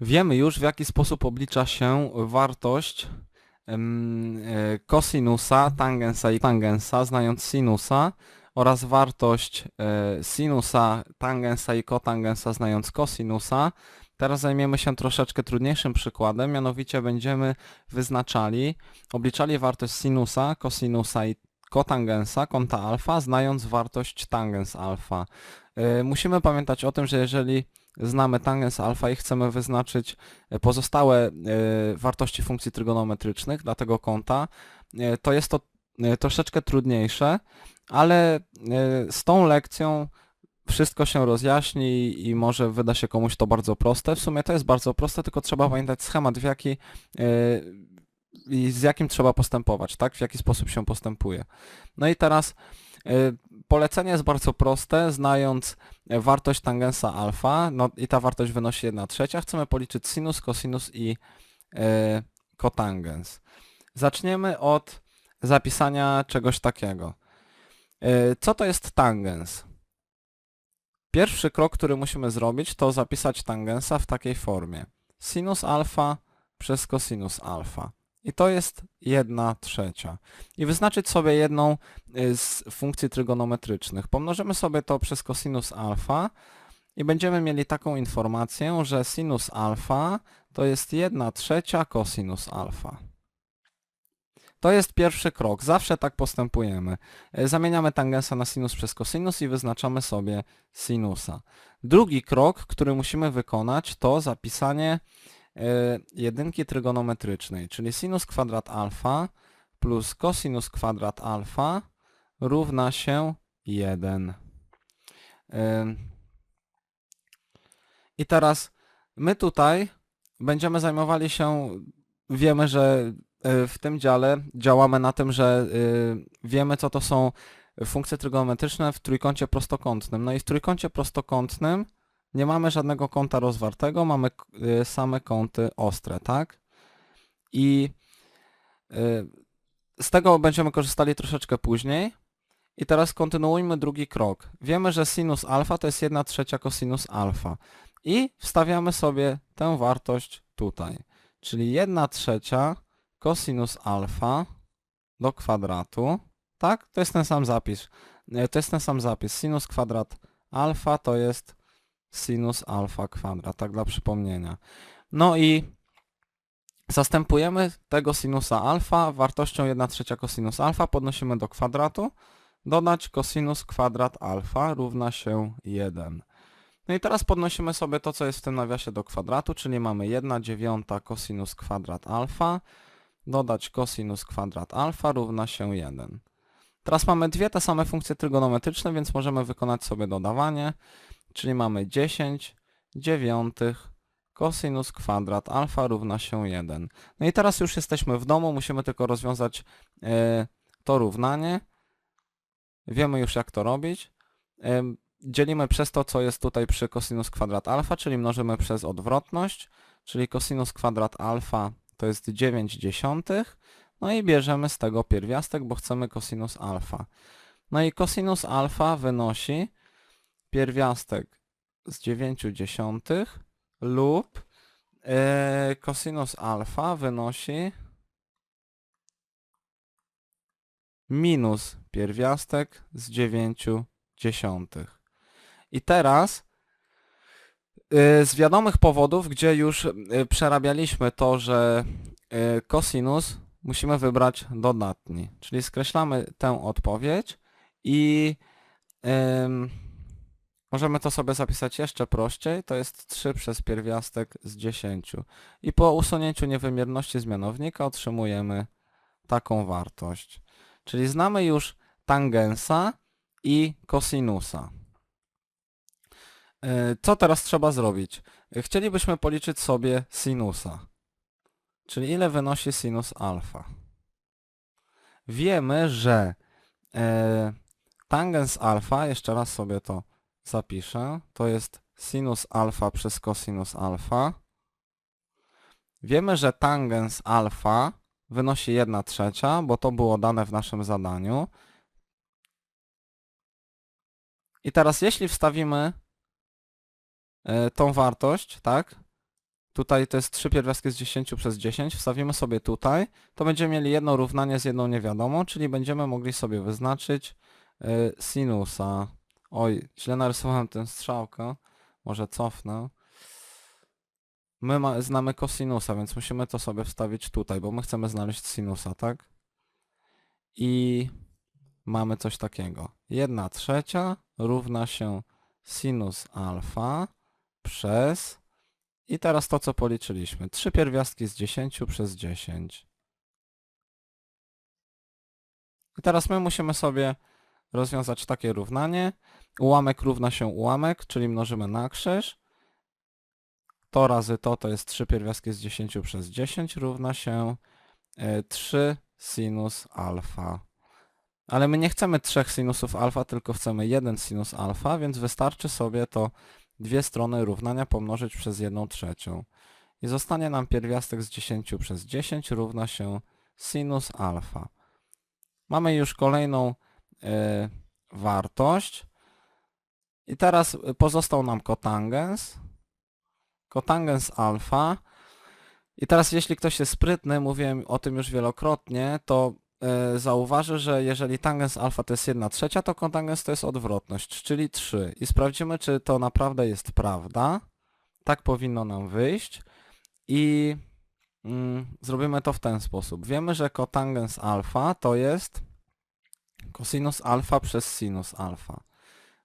Wiemy już w jaki sposób oblicza się wartość e, kosinusa, tangensa i tangensa, znając sinusa oraz wartość e, sinusa, tangensa i kotangensa, znając kosinusa. Teraz zajmiemy się troszeczkę trudniejszym przykładem, mianowicie będziemy wyznaczali, obliczali wartość sinusa, kosinusa i kotangensa, kąta alfa, znając wartość tangens alfa. E, Musimy pamiętać o tym, że jeżeli znamy tangens alfa i chcemy wyznaczyć e, pozostałe e, wartości funkcji trygonometrycznych dla tego kąta, e, to jest to troszeczkę trudniejsze, ale z tą lekcją wszystko się rozjaśni i może wyda się komuś to bardzo proste. W sumie to jest bardzo proste, tylko trzeba pamiętać schemat, w jaki i z jakim trzeba postępować, tak? W jaki sposób się postępuje. No i teraz polecenie jest bardzo proste, znając e, wartość tangensa alfa, no i ta wartość wynosi 1 trzecia, chcemy policzyć sinus, cosinus i e, kotangens. Zaczniemy od zapisania czegoś takiego. E, co to jest tangens? Pierwszy krok, który musimy zrobić, to zapisać tangensa w takiej formie. Sinus alfa przez cosinus alfa. I to jest 1 trzecia. I wyznaczyć sobie jedną y, z funkcji trygonometrycznych. Pomnożymy sobie to przez cosinus alfa i będziemy mieli taką informację, że sinus alfa to jest 1 trzecia cosinus alfa. To jest pierwszy krok. Zawsze tak postępujemy. Y, Zamieniamy tangensa na sinus przez cosinus i wyznaczamy sobie sinusa. Drugi krok, który musimy wykonać, to zapisanie jedynki trygonometrycznej, czyli sinus kwadrat alfa plus cosinus kwadrat alfa równa się 1. Ym. I teraz my tutaj będziemy zajmowali się, wiemy, że y, w tym dziale działamy na tym, że wiemy co to są funkcje trygonometryczne w trójkącie prostokątnym. No i w trójkącie prostokątnym nie mamy żadnego kąta rozwartego, mamy y, same kąty ostre, tak? I y, z tego będziemy korzystali troszeczkę później. I teraz kontynuujmy drugi krok. Wiemy, że sinus alfa to jest 1 trzecia cosinus alfa. I wstawiamy sobie tę wartość tutaj. Czyli 1 trzecia cosinus alfa do kwadratu. Tak? To jest ten sam zapis. E, To jest ten sam zapis. Sinus kwadrat alfa to jest sinus alfa kwadrat, tak dla przypomnienia. No i zastępujemy tego sinusa alfa wartością 1 trzecia cosinus alfa, podnosimy do kwadratu, dodać cosinus kwadrat alfa równa się 1. No i teraz podnosimy sobie to, co jest w tym nawiasie do kwadratu, czyli mamy 1 dziewiąta cosinus kwadrat alfa, dodać cosinus kwadrat alfa równa się 1. Teraz mamy dwie te same funkcje trygonometryczne, więc możemy wykonać sobie dodawanie, czyli mamy 10 dziewiątych cosinus kwadrat alfa równa się 1. No i teraz już jesteśmy w domu, musimy tylko rozwiązać e, to równanie. Wiemy już jak to robić. Em, Dzielimy przez to, co jest tutaj przy cosinus kwadrat alfa, czyli mnożymy przez odwrotność, czyli cosinus kwadrat alfa to jest 9 dziesiątych. No i bierzemy z tego pierwiastek, bo chcemy cosinus alfa. No i cosinus alfa wynosi pierwiastek z 9 dziesiątych lub e, cosinus alfa wynosi minus pierwiastek z 9 dziesiątych. I teraz y, z wiadomych powodów, gdzie już y, przerabialiśmy to, że cosinus musimy wybrać dodatni, czyli skreślamy tę odpowiedź i możemy to sobie zapisać jeszcze prościej, to jest 3 przez pierwiastek z 10. I po usunięciu niewymierności z mianownika otrzymujemy taką wartość. Czyli znamy już tangensa i cosinusa. E, Co teraz trzeba zrobić? Chcielibyśmy policzyć sobie sinusa. Czyli ile wynosi sinus alfa. Wiemy, że e, tangens alfa, jeszcze raz sobie to zapiszę, to jest sinus alfa przez cosinus alfa. Wiemy, że tangens alfa wynosi 1 trzecia, bo to było dane w naszym zadaniu. I teraz jeśli wstawimy e, tą wartość, tak, tutaj to jest 3 pierwiastki z 10 przez 10, wstawimy sobie tutaj, to będziemy mieli jedno równanie z jedną niewiadomą, czyli będziemy mogli sobie wyznaczyć y, sinusa. Oj, źle narysowałem tę strzałkę, może cofnę. My ma, znamy kosinusa, więc musimy to sobie wstawić tutaj, bo my chcemy znaleźć sinusa, tak? I mamy coś takiego. 1 trzecia równa się sinus alfa przez... I teraz to, co policzyliśmy. 3 pierwiastki z 10 przez 10. I teraz my musimy sobie rozwiązać takie równanie. Ułamek równa się ułamek, czyli mnożymy na krzyż. To razy to, to jest 3 pierwiastki z 10 przez 10 równa się e, 3 sinus alfa. Ale my nie chcemy trzech sinusów alfa, tylko chcemy jeden sinus alfa, więc wystarczy sobie to dwie strony równania pomnożyć przez 1 trzecią. I zostanie nam pierwiastek z 10 przez 10 równa się sinus alfa. Mamy już kolejną e, wartość. I teraz pozostał nam kotangens. Kotangens alfa. I teraz jeśli ktoś jest sprytny, mówiłem o tym już wielokrotnie, to e, zauważy, że jeżeli tangens alfa to jest 1 trzecia, to kotangens to jest odwrotność, czyli 3. I sprawdzimy, czy to naprawdę jest prawda. Tak powinno nam wyjść. I mm, zrobimy to w ten sposób. Wiemy, że kotangens alfa to jest cosinus alfa przez sinus alfa.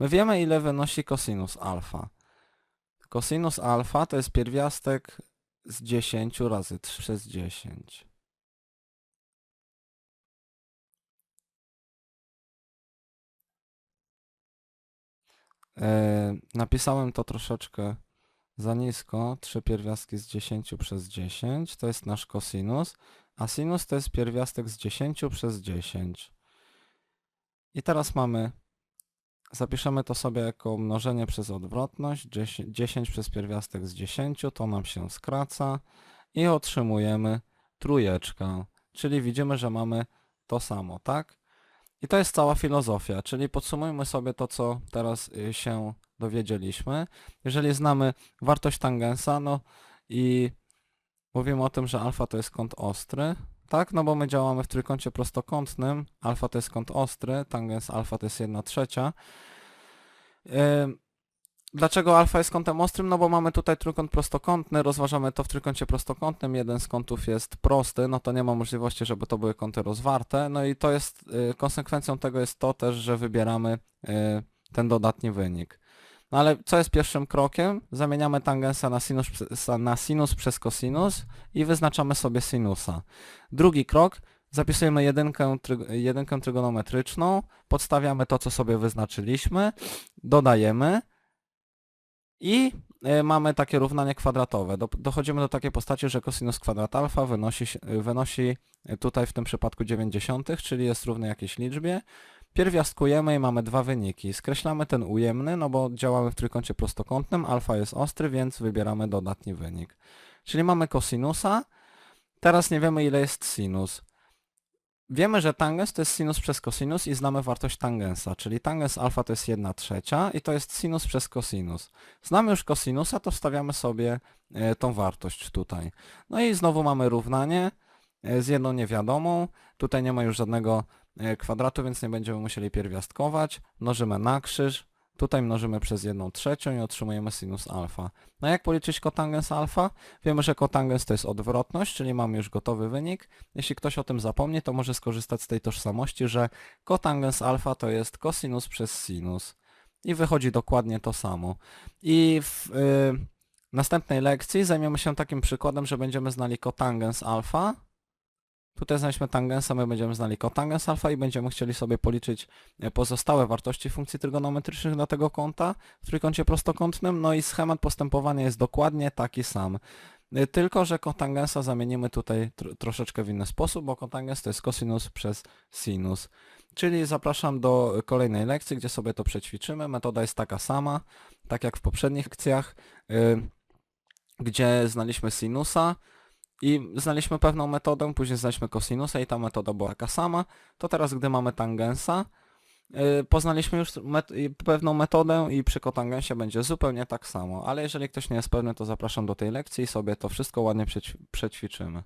My wiemy, ile wynosi cosinus alfa. Cosinus alfa to jest pierwiastek z 10 razy 3 przez 10. E, napisałem to troszeczkę za nisko. 3 pierwiastki z 10 przez 10 to jest nasz cosinus, a sinus to jest pierwiastek z 10 przez 10. I teraz mamy, zapiszemy to sobie jako mnożenie przez odwrotność, 10, 10 przez pierwiastek z 10, to nam się skraca i otrzymujemy trójeczkę, czyli widzimy, że mamy to samo, tak? I to jest cała filozofia, czyli podsumujmy sobie to, co teraz y, się dowiedzieliśmy. Jeżeli znamy wartość tangensa, no i mówimy o tym, że alfa to jest kąt ostry, tak? No bo my działamy w trójkącie prostokątnym, alfa to jest kąt ostry, tangens alfa to jest 1 trzecia. Dlaczego alfa jest kątem ostrym? No bo mamy tutaj trójkąt prostokątny, rozważamy to w trójkącie prostokątnym, jeden z kątów jest prosty, no to nie ma możliwości, żeby to były kąty rozwarte, no i to jest, y, konsekwencją tego jest to też, że wybieramy y, ten dodatni wynik. No ale co jest pierwszym krokiem? Zamieniamy tangensa na sinus, na sinus przez cosinus i wyznaczamy sobie sinusa. Drugi krok, zapisujemy jedynkę, jedynkę trygonometryczną, podstawiamy to, co sobie wyznaczyliśmy, dodajemy, i y, mamy takie równanie kwadratowe. Do, dochodzimy do takiej postaci, że cosinus kwadrat alfa wynosi, wynosi tutaj w tym przypadku 90, czyli jest równy jakiejś liczbie. Pierwiastkujemy i mamy dwa wyniki. Skreślamy ten ujemny, no bo działamy w trójkącie prostokątnym, alfa jest ostry, więc wybieramy dodatni wynik. Czyli mamy kosinusa, teraz nie wiemy ile jest sinus. Wiemy, że tangens to jest sinus przez cosinus i znamy wartość tangensa, czyli tangens alfa to jest 1 trzecia i to jest sinus przez cosinus. Znamy już cosinusa, to wstawiamy sobie e, tą wartość tutaj. No i znowu mamy równanie z jedną niewiadomą. Tutaj nie ma już żadnego e, kwadratu, więc nie będziemy musieli pierwiastkować. Mnożymy na krzyż. Tutaj mnożymy przez 1 trzecią i otrzymujemy sinus alfa. No jak policzyć kotangens alfa? Wiemy, że kotangens to jest odwrotność, czyli mamy już gotowy wynik. Jeśli ktoś o tym zapomni, to może skorzystać z tej tożsamości, że kotangens alfa to jest cosinus przez sinus. I wychodzi dokładnie to samo. I w y, następnej lekcji zajmiemy się takim przykładem, że będziemy znali kotangens alfa. Tutaj znaliśmy tangensa, my będziemy znali kotangens alfa i będziemy chcieli sobie policzyć e, pozostałe wartości funkcji trygonometrycznych dla tego kąta w trójkącie prostokątnym. No i schemat postępowania jest dokładnie taki sam. Y, Tylko, że kotangensa zamienimy tutaj tr troszeczkę w inny sposób, bo kotangens to jest cosinus przez sinus. Czyli zapraszam do kolejnej lekcji, gdzie sobie to przećwiczymy. Metoda jest taka sama, tak jak w poprzednich lekcjach, y, gdzie znaliśmy sinusa i znaliśmy pewną metodę, później znaliśmy cosinusa i ta metoda była taka sama. To teraz, gdy mamy tangensa, y, poznaliśmy już met i pewną metodę i przy kotangensie będzie zupełnie tak samo, ale jeżeli ktoś nie jest pewny, to zapraszam do tej lekcji i sobie to wszystko ładnie przećwi- przećwiczymy.